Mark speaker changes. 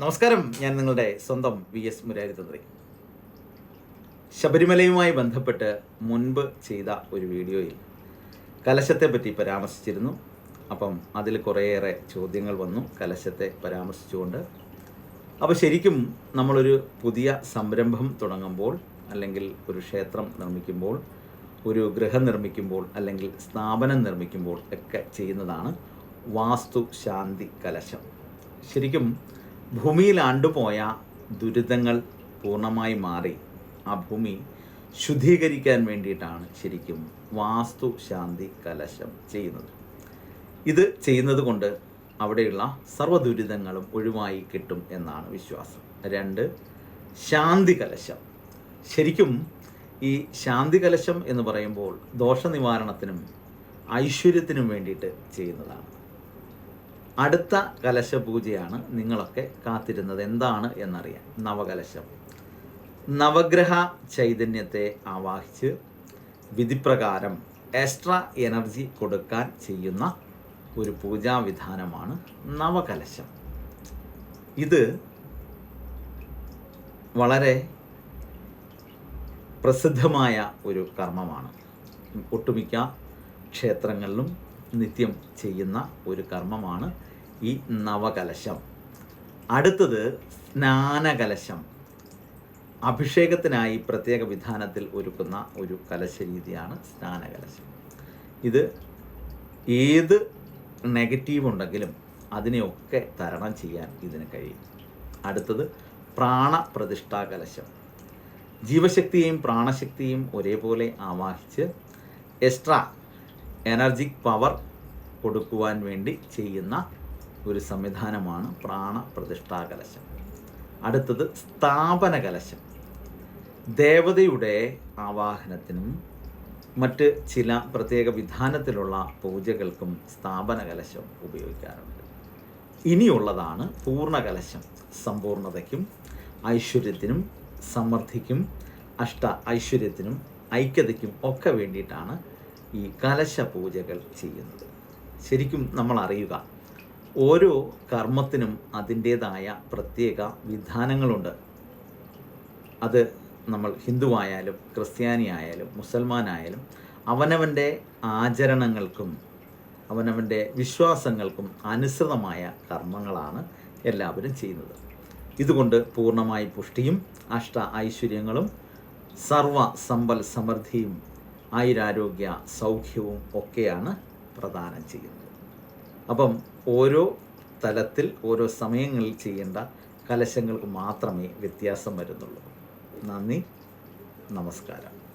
Speaker 1: നമസ്കാരം. ഞാൻ നിങ്ങളുടെ സ്വന്തം വി എസ് മുരാരിതന്ത്രി ശബരിമലയുമായി ബന്ധപ്പെട്ട് മുൻപ് ചെയ്ത ഒരു വീഡിയോയിൽ കലശത്തെ പറ്റി പരാമർശിച്ചിരുന്നു. അപ്പം അതിൽ കുറേയേറെ ചോദ്യങ്ങൾ വന്നു കലശത്തെ പരാമർശിച്ചുകൊണ്ട്. അപ്പോൾ ശരിക്കും നമ്മളൊരു പുതിയ സംരംഭം തുടങ്ങുമ്പോൾ അല്ലെങ്കിൽ ഒരു ക്ഷേത്രം നിർമ്മിക്കുമ്പോൾ ഒരു ഗൃഹം നിർമ്മിക്കുമ്പോൾ അല്ലെങ്കിൽ സ്ഥാപനം നിർമ്മിക്കുമ്പോൾ ഒക്കെ ചെയ്യുന്നതാണ് വാസ്തു ശാന്തി കലശം. ശരിക്കും ഭൂമിയിൽ ആണ്ടുപോയ ദുരിതങ്ങൾ പൂർണമായി മാറി. ആ ഭൂമി ശുദ്ധീകരിക്കാൻ വേണ്ടിയിട്ടാണ് ശരിക്കും വാസ്തു ശാന്തി കലശം ചെയ്യുന്നത്. ഇത് ചെയ്യുന്നത് കൊണ്ട് അവിടെയുള്ള സർവ ദുരിതങ്ങളും ഒഴിവായി കിട്ടും എന്നാണ് വിശ്വാസം. രണ്ട് ശാന്തി കലശം. ശരിക്കും ഈ ശാന്തി കലശം എന്ന് പറയുമ്പോൾ ദോഷനിവാരണത്തിനും ഐശ്വര്യത്തിനും വേണ്ടിയിട്ട് ചെയ്യുന്നതാണ്. അടുത്ത കലശപൂജയാണ് നിങ്ങളൊക്കെ കാത്തിരുന്നത്. എന്താണ് എന്നറിയാൻ. നവകലശം. നവഗ്രഹ ചൈതന്യത്തെ ആവാഹിച്ച് വിധിപ്രകാരം എക്സ്ട്രാ എനർജി കൊടുക്കാൻ ചെയ്യുന്ന ഒരു പൂജാവിധാനമാണ് നവകലശം. ഇത് വളരെ പ്രസിദ്ധമായ ഒരു കർമ്മമാണ്. ഒട്ടുമിക്ക ക്ഷേത്രങ്ങളിലും നിത്യം ചെയ്യുന്ന ഒരു കർമ്മമാണ്. ഈ നവകലശം. അടുത്തത് സ്നാനകലശം. അഭിഷേകത്തിനായി പ്രത്യേക വിധാനത്തിൽ ഒരുക്കുന്ന ഒരു കലശ രീതിയാണ് സ്നാനകലശം. ഇത് ഏത് നെഗറ്റീവ് ഉണ്ടെങ്കിലും അതിനെയൊക്കെ തരണം ചെയ്യാൻ ഇതിന് കഴിയും. അടുത്തത് പ്രാണപ്രതിഷ്ഠാ കലശം ജീവശക്തിയെയും പ്രാണശക്തിയും ഒരേപോലെ ആവാഹിച്ച് എക്സ്ട്രാ എനർജിക് പവർ കൊടുക്കുവാൻ വേണ്ടി ചെയ്യുന്ന ഒരു സംവിധാനമാണ് പ്രാണപ്രതിഷ്ഠാ കലശം അടുത്തത് സ്ഥാപന കലശം ദേവതയുടെ ആവാഹനത്തിനും മറ്റ് ചില പ്രത്യേക വിധാനത്തിലുള്ള പൂജകൾക്കും സ്ഥാപന കലശം ഉപയോഗിക്കാറുണ്ട്. ഇനിയുള്ളതാണ് പൂർണ കലശം സമ്പൂർണതയ്ക്കും ഐശ്വര്യത്തിനും സമൃദ്ധിക്കും അഷ്ട ഐശ്വര്യത്തിനും ഐക്യതയ്ക്കും ഒക്കെ വേണ്ടിയിട്ടാണ് ഈ കലശ പൂജകൾ ചെയ്യുന്നത്. ശരിക്കും നമ്മൾ അറിയുക ഓരോ കർമ്മത്തിനും അതിന്റേതായ പ്രത്യേക വിധാനങ്ങളുണ്ട്. അത് നമ്മൾ ഹിന്ദുവായാലും ക്രിസ്ത്യാനിയായാലും മുസൽമാനായാലും അവനവന്റെ ആചരണങ്ങൾക്കും അവനവന്റെ വിശ്വാസങ്ങൾക്കും അനുസൃതമായ കർമ്മങ്ങളാണ് എല്ലാവരും ചെയ്യുന്നത്. ഇതുകൊണ്ട് പൂർണമായി പുഷ്ടിയും അഷ്ട ഐശ്വര്യങ്ങളും സർവ സമ്പൽ സമൃദ്ധിയും ആയുരാരോഗ്യ സൗഖ്യവും ഒക്കെയാണ് പ്രദാനം ചെയ്യുന്നത്. അപ്പം ഓരോ തലത്തിൽ ഓരോ സമയങ്ങളിൽ ചെയ്യേണ്ട കലശങ്ങൾക്ക് മാത്രമേ വ്യത്യാസം വരുന്നുള്ളൂ. നന്ദി. നമസ്കാരം.